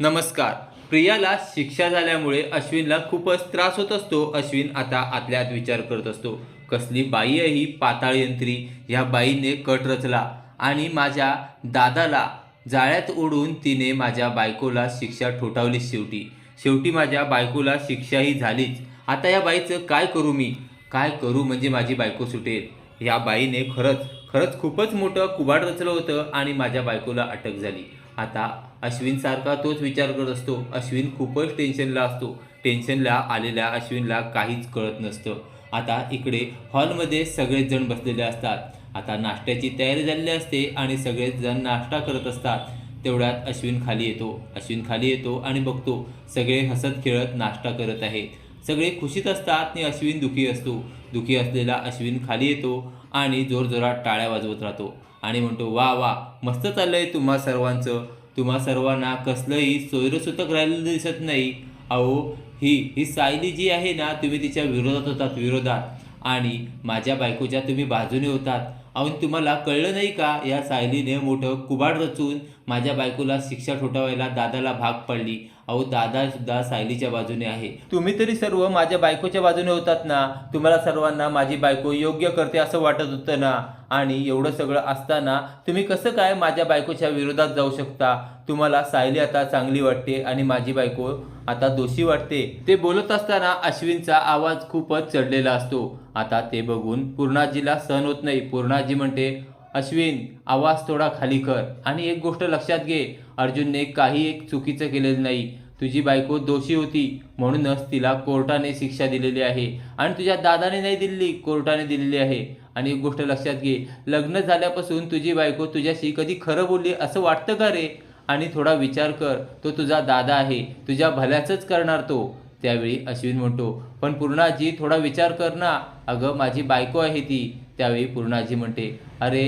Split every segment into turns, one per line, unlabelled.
नमस्कार. प्रियाला शिक्षा झाल्यामुळे अश्विनला खूपच त्रास होत असतो. अश्विन आता आतल्यात विचार करत असतो. कसली बाई आहे ही पाताळयंत्री ह्या बाईने कट रचला आणि माझ्या दादाला जाळ्यात ओढून तिने माझ्या बायकोला शिक्षा ठोठावली शेवटी. शेवटी माझ्या बायकोला शिक्षाही झालीच. आता या बाईचं काय करू मी? काय करू म्हणजे माझी बायको सुटेल? या बाईने खरंच खरंच खूपच मोठं कुबाड रचलं होतं आणि माझ्या बायकोला अटक झाली. आता अश्विनसारखा तोच विचार करत असतो. अश्विन खूपच टेन्शनला असतो. टेन्शनला आलेल्या अश्विनला काहीच कळत नसतं. आता इकडे हॉलमध्ये सगळेच जण बसलेले असतात. आता नाश्त्याची तयारी झालेली असते आणि सगळेच जण नाश्ता करत असतात. तेवढ्यात अश्विन खाली येतो. अश्विन खाली येतो आणि बघतो. सगळे हसत खेळत नाश्ता करत आहेत. सगळे खुशीत असतात आणि अश्विन दुखी असतो. दुखी असलेला अश्विन खाली येतो आणि जोरजोरात टाळ्या वाजवत राहतो. आणि म्हणतो वा वा मस्त चाललंय तुम्हा सर्वांचं. तुम्हा सर्वांना कसलंही सोयरसूतक राहिलेलं दिसत नाही. अहो ही ही सायली जी आहे ना तुम्ही तिच्या विरोधात होतात विरोधात. आणि माझ्या बायकोच्या तुम्ही बाजूने होतात. अहो तुम्हाला कळलं नाही का? या सायलीने मोठं कुबाड रचून माझ्या बायकोला शिक्षा ठोठावायला दादाला भाग पडली. अहो दादा सुद्धा सायलीच्या बाजूने आहे. तुम्ही तरी सर्व माझ्या बायकोच्या बाजूने होतात ना? तुम्हाला सर्वांना माझी बायको योग्य करते असं वाटत होतं ना? आणि एवढं सगळं असताना तुम्ही कसं काय माझ्या बायकोच्या विरोधात जाऊ शकता? तुम्हाला सायली आता चांगली वाटते आणि माझी बायको आता दोषी वाटते. ते बोलत असताना अश्विनचा आवाज खूपच चढलेला असतो. आता ते बघून पूर्णाजीला सहन होत नाही. पूर्णाजी म्हणते अश्विन आवाज थोडा खाली कर. आणि एक गोष्ट लक्षात घे अर्जुनने काही एक चुकीचं केलेलं नाही. तुझी बायको दोषी होती म्हणूनच तिला कोर्टाने शिक्षा दिलेली आहे आणि तुझ्या दादाने नाही दिलेली कोर्टाने दिलेली आहे. आणि एक गोष्ट लक्षात घे लग्न झाल्यापासून तुझी बायको तुझ्याशी कधी खरं बोलली असं वाटतं का रे? आणि थोडा विचार कर तो तुझा दादा आहे तुझ्या भल्याचंच करणार तो. त्यावेळी अश्विन म्हणतो पण पूर्णाजी थोडा विचार कर ना. अगं माझी बायको आहे ती. त्यावेळी पूर्णाजी म्हणते अरे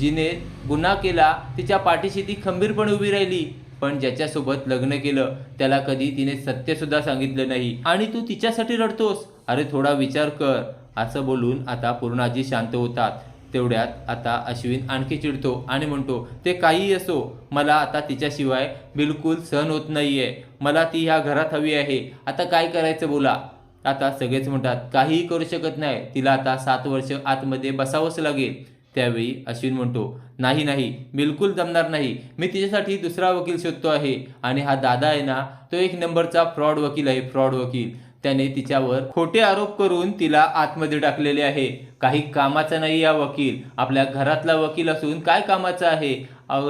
जिने गुन्हा केला तिच्या पाठीशी ती खंबीरपणे उभी राहिली. पण ज्याच्यासोबत लग्न केलं त्याला कधी तिने सत्यसुद्धा सांगितलं नाही. आणि तू तिच्यासाठी रडतोस. अरे थोडा विचार कर. असं बोलून आता पूर्णाजी शांत होतात. तेवढ्यात आता अश्विन आणखी चिडतो आणि म्हणतो ते काहीही असो मला आता तिच्याशिवाय बिलकुल सहन होत नाहीये. मला ती ह्या घरात हवी आहे. आता काय करायचं बोला. आता सगळेच म्हणतात काहीही करू शकत नाही. तिला आता सात वर्ष आतमध्ये बसावंच लागेल. त्यावेळी अश्विन म्हणतो नाही नाही बिलकुल जमणार नाही. मी तिच्यासाठी दुसरा वकील शोधतो आहे आणि हा दादा आहे ना तो एक नंबरचा फ्रॉड वकील आहे फ्रॉड वकील. त्याने तिच्यावर खोटे आरोप करून तिला आतमध्ये टाकलेले आहे. काही कामाचा नाही हा वकील. आपल्या घरातला वकील असून काय कामाचा आहे?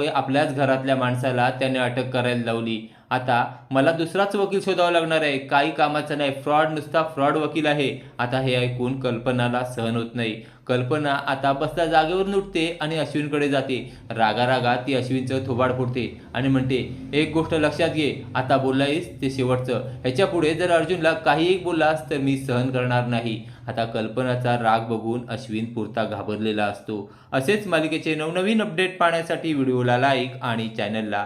आपल्याच घरातल्या माणसाला त्याने अटक करायला लावली. आता मला दुसराच वकील शोधावा लागणार आहे. काही कामाचा नाही. फ्रॉड नुसता फ्रॉड वकील आहे. आता हे ऐकून कल्पनाला सहन होत नाही. कल्पना आता बसल्या जागेवर उठते आणि अश्विनकडे जाते. रागारागा ती अश्विनचं थोबाड फोडते आणि म्हणते एक गोष्ट लक्षात घे. आता बोललायस ते शेवटचं. ह्याच्या पुढे जर अर्जुनला काही एक बोललास तर मी सहन करणार नाही. आता कल्पनाचा राग बघून अश्विन पुरता घाबरलेला असतो. असेच मालिकेचे नवनवीन अपडेट पाहण्यासाठी व्हिडिओला लाईक आणि चॅनलला